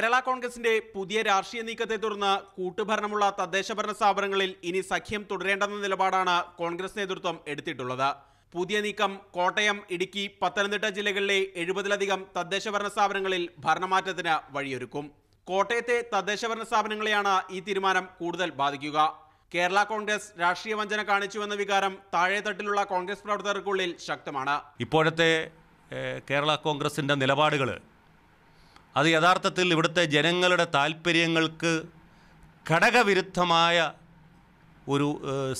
കേരള കോൺഗ്രസിന്റെ പുതിയ രാഷ്ട്രീയ നീക്കത്തെ തുടർന്ന് കൂട്ടുഭരണമുള്ള തദ്ദേശ ഭരണ സ്ഥാപനങ്ങളിൽ ഇനി സഖ്യം തുടരേണ്ടെന്ന നിലപാടാണ് കോൺഗ്രസ് നേതൃത്വം എടുത്തിട്ടുള്ളത്. പുതിയ നീക്കം കോട്ടയം ഇടുക്കി പത്തനംതിട്ട ജില്ലകളിലെ എഴുപതിലധികം തദ്ദേശ ഭരണ സ്ഥാപനങ്ങളിൽ ഭരണമാറ്റത്തിന് വഴിയൊരുക്കും. കോട്ടയത്തെ തദ്ദേശ ഭരണ സ്ഥാപനങ്ങളെയാണ് ഈ തീരുമാനം കൂടുതൽ ബാധിക്കുക. കേരള കോൺഗ്രസ് രാഷ്ട്രീയ വഞ്ചന കാണിച്ചുവെന്ന വികാരം താഴെത്തട്ടിലുള്ള കോൺഗ്രസ് പ്രവർത്തകർക്കുള്ളിൽ ശക്തമാണ്. ഇപ്പോഴത്തെ കേരള കോൺഗ്രസിന്റെ നിലപാടുകൾ അത് യഥാർത്ഥത്തിൽ ഇവിടുത്തെ ജനങ്ങളുടെ താല്പര്യങ്ങൾക്ക് ഘടകവിരുദ്ധമായ ഒരു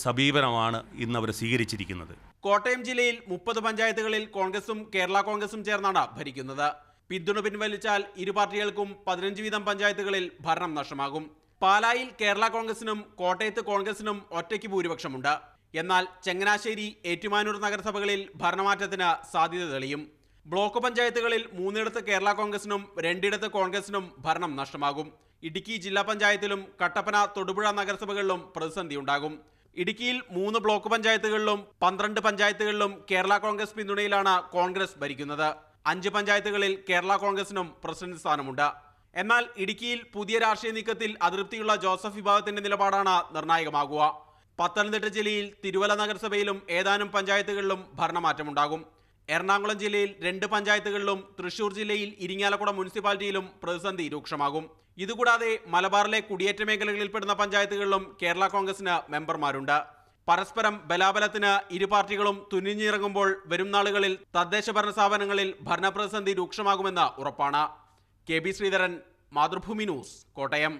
സമീപനമാണ് ഇന്ന് അവർ സ്വീകരിച്ചിരിക്കുന്നത്. കോട്ടയം ജില്ലയിൽ മുപ്പത് പഞ്ചായത്തുകളിൽ കോൺഗ്രസും കേരള കോൺഗ്രസും ചേർന്നാണ് ഭരിക്കുന്നത്. പിന്തുണ പിൻവലിച്ചാൽ ഇരു പാർട്ടികൾക്കും പതിനഞ്ച് വീതം പഞ്ചായത്തുകളിൽ ഭരണം നഷ്ടമാകും. പാലായിൽ കേരള കോൺഗ്രസിനും കോട്ടയത്ത് കോൺഗ്രസിനും ഒറ്റയ്ക്ക് ഭൂരിപക്ഷമുണ്ട്. എന്നാൽ ചങ്ങനാശ്ശേരി ഏറ്റുമാനൂർ നഗരസഭകളിൽ ഭരണമാറ്റത്തിന് സാധ്യത തെളിയും. ബ്ലോക്ക് പഞ്ചായത്തുകളിൽ മൂന്നിടത്ത് കേരള കോൺഗ്രസിനും രണ്ടിടത്ത് കോൺഗ്രസിനും ഭരണം നഷ്ടമാകും. ഇടുക്കി ജില്ലാ പഞ്ചായത്തിലും കട്ടപ്പന തൊടുപുഴ നഗരസഭകളിലും പ്രതിസന്ധിയുണ്ടാകും ഇടുക്കിയിൽ മൂന്ന് ബ്ലോക്ക് പഞ്ചായത്തുകളിലും പന്ത്രണ്ട് പഞ്ചായത്തുകളിലും കേരള കോൺഗ്രസ് പിന്തുണയിലാണ് കോൺഗ്രസ് ഭരിക്കുന്നത്. അഞ്ച് പഞ്ചായത്തുകളിൽ കേരള കോൺഗ്രസിനും പ്രസിഡന്റ് സ്ഥാനമുണ്ട്. എന്നാൽ ഇടുക്കിയിൽ പുതിയ രാഷ്ട്രീയ നീക്കത്തിൽ അതൃപ്തിയുള്ള ജോസഫ് വിഭാഗത്തിന്റെ നിലപാടാണ് നിർണായകമാകുക. പത്തനംതിട്ട ജില്ലയിൽ തിരുവല്ല നഗരസഭയിലും ഏതാനും പഞ്ചായത്തുകളിലും ഭരണമാറ്റമുണ്ടാകും. എറണാകുളം ജില്ലയിൽ രണ്ട് പഞ്ചായത്തുകളിലും തൃശൂർ ജില്ലയിൽ ഇരിങ്ങാലക്കുട മുനിസിപ്പാലിറ്റിയിലും പ്രതിസന്ധി രൂക്ഷമാകും. ഇതുകൂടാതെ മലബാറിലെ കുടിയേറ്റ മേഖലകളിൽപ്പെടുന്ന പഞ്ചായത്തുകളിലും കേരള കോൺഗ്രസിന് മെമ്പർമാരുണ്ട്. പരസ്പരം ബലാബലത്തിന് ഇരു പാർട്ടികളും തുനിഞ്ഞിറങ്ങുമ്പോൾ വരും നാളുകളിൽ തദ്ദേശ ഭരണ സ്ഥാപനങ്ങളിൽ ഭരണപ്രതിസന്ധി രൂക്ഷമാകുമെന്ന് ഉറപ്പാണ്. K B Sreedharan Mathrubhumi news Kottayam.